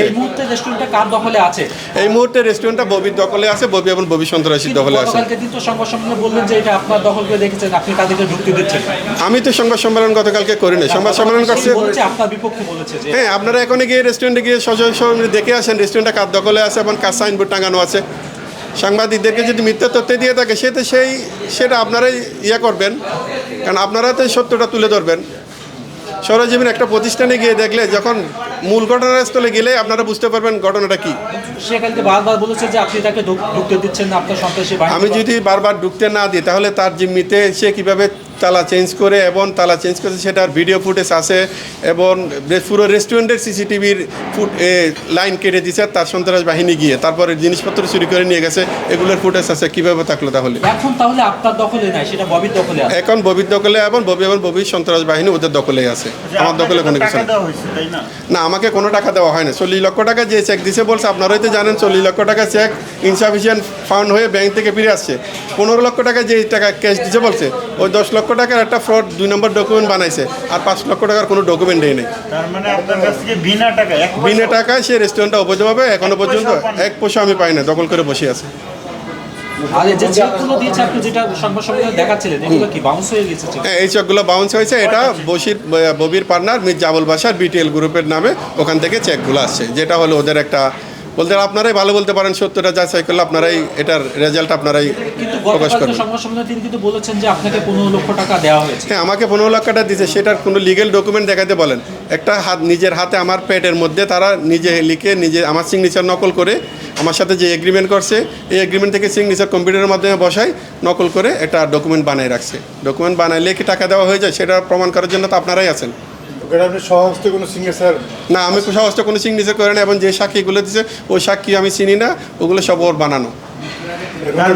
এই মুহূর্তে রেস্টুরেন্টটা কার দখলে আছে? এই মুহূর্তে রেস্টুরেন্টটা ববির দখলে আছে ববি এবং ববি সন্ত্রাসীর দখলে আছে। গতকালকে দিন তো সংবাদ সম্মেলনে বললেন যে এটা আপনার দখল করে দেখেছেন আপনি তাদেরকে ঢুকতে দিচ্ছেন। আমি তো সংবাদ সম্মেলন গতকালকে করি নাই। সংবাদ সম্মেলন করছে বলেছে আপনার বিপক্ষে বলেছে যে হ্যাঁ আপনারা এখনই গিয়ে রেস্টুরেন্টে গিয়ে সরাসরি দেখে আসেন রেস্টুরেন্টটা কার দখলে আছে এবং কার সাইনবোর্ড টাঙানো আছে। সাংবাদিকদেরকে যদি মিথ্যা তথ্য দিয়ে থাকে সে তো সেই সেটা আপনারাই ইয়ে করবেন। কারণ আপনারা তো সত্যটা তুলে ধরবেন। সরজীবন একটা প্রতিষ্ঠানে গিয়ে দেখলে যখন মূল ঘটনাস্থলে গেলে আপনারা বুঝতে পারবেন ঘটনাটা কি। বারবার বলেছে যে আপনি তাকে ঢুকতে দিচ্ছেন না আপনার সন্ত্রাসী বাহিনী আমি যদি বারবার ঢুকতে না দিই তাহলে তার জিম্মিতে সে কীভাবে তালা চেঞ্জ করে এবং তালা চেঞ্জ করে সেটার ভিডিও ফুটেজ আছে এবং পুরো রেস্টুরেন্টের সিসিটিভির ফুট লাইন কেটে দিছে তার সন্ত্রাস বাহিনী গিয়ে। তারপরে জিনিসপত্র চুরি করে নিয়ে গেছে। এগুলোর ফুটেজ আছে। কীভাবে থাকল তাহলে? এখন তাহলে আপনার দখলে নাই সেটা ববির দখলে এখন ববির দখলে এবং ববি এবং ববির সন্ত্রাস বাহিনী ওদের দখলেই আছে। আমার দখলে কোনো কিছু না? আমাকে কোনো টাকা দেওয়া হয় না। চল্লিশ লক্ষ টাকা যে চেক দিছে বলছে আপনারাই তো জানেন চল্লিশ লক্ষ টাকা চেক ইনসাফিসিয়েন্ট ফান্ড হয়ে ব্যাংক থেকে ফিরে আসছে। পনেরো লক্ষ টাকা যে টাকা ক্যাশ দিছে বলছে ওই দশ লক্ষ টাকার একটা ফ্রড দুই নম্বর ডকুমেন্ট বানাইছে আর পাঁচ লক্ষ টাকার কোনো ডকুমেন্টই নেই তার মানে আপনার কাছ থেকে বিনা টাকা বিনা টাকায় সে রেস্টুরেন্টটা অবৈধভাবে এখনও পর্যন্ত। এক পয়সা আমি পাই না দখল করে বসে আছে আর এই যে চেকগুলো দিয়েছে আপনি যেটা সংবাদ সম্মেলনে দেখাচ্ছিলেন এগুলো কি বাউন্স হয়ে? হ্যাঁ এই চেকগুলো বাউন্স হয়েছে এটা বসির ববির পার্নার মির্জা আবুল বাসার বিটিএল গ্রুপের নামে ওখান থেকে চেকগুলো আসছে যেটা হলো ওদের একটা বলতে আপনারাই ভালো বলতে পারেন সত্যটা যাচাই করলে আপনারাই এটার রেজাল্ট আপনারাই প্রকাশ গতকালকে করবেন। তিনি কিন্তু বলেছেন যে আপনাকে পনেরো লক্ষ টাকা দেওয়া হয়েছে। হ্যাঁ আমাকে পনেরো লাখ টাকা দিয়েছে সেটার কোনো লিগেল ডকুমেন্ট দেখাতে বলেন। একটা হাত নিজের হাতে আমার পেটের মধ্যে তারা নিজে লিখে নিজে আমার সিগনেচার নকল করে আমার সাথে যে এগ্রিমেন্ট করছে এই এগ্রিমেন্ট থেকে সিগনেচার কম্পিউটারের মাধ্যমে বসাই নকল করে একটা ডকুমেন্ট বানিয়ে রাখছে। ডকুমেন্ট বানাইলে কি টাকা দেওয়া হয়ে যায় সেটা প্রমাণ করার জন্য তো আপনারাই আছেন। এটা আপনি সহজতে কোনো সিগনেচার না আমি সহজটা কোনো সিগনেচার করে না এবং যে সাক্ষীগুলো দিচ্ছে ওই সাক্ষী আমি চিনি না ওগুলো সব ওর বানানো।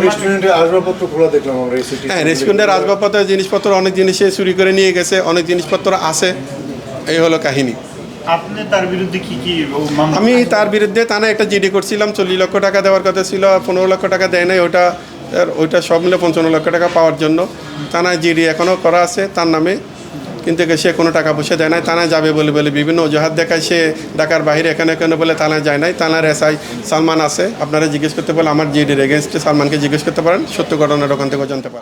রেস্টুরেন্টের আসবাবপত্র খোলা দেখলাম আমরা হ্যাঁ রেস্টুরেন্টের আসবাবপত্র জিনিসপত্র অনেক জিনিসে চুরি করে নিয়ে গেছে অনেক জিনিসপত্র আছে। এই হলো কাহিনী। আপনি তার বিরুদ্ধে কি কি আমি তার বিরুদ্ধে থানায় একটা জিডি করছিলাম চল্লিশ লক্ষ টাকা দেওয়ার কথা ছিল পনেরো লক্ষ টাকা দেয় নাই ওটা ওইটা সব মিলে পঞ্চান্ন লক্ষ টাকা পাওয়ার জন্য। থানায় জিডি এখনও করা আছে তার নামে কিন্তু সে কোনো টাকা পয়সা দেয় নাই, থানায় যাবে বলে বলে বিভিন্ন অজুহাত দেখায় সে ঢাকার বাহিরে এখানে এখানে বলে থানায় যায় নাই। থানার এসআই সালমান আছে, আপনারা জিজ্ঞেস করতে পারেন, আমার জিডির এগেনস্টে সালমানকে জিজ্ঞেস করতে পারেন, সত্য ঘটনার ওখান থেকে জানতে পারেন।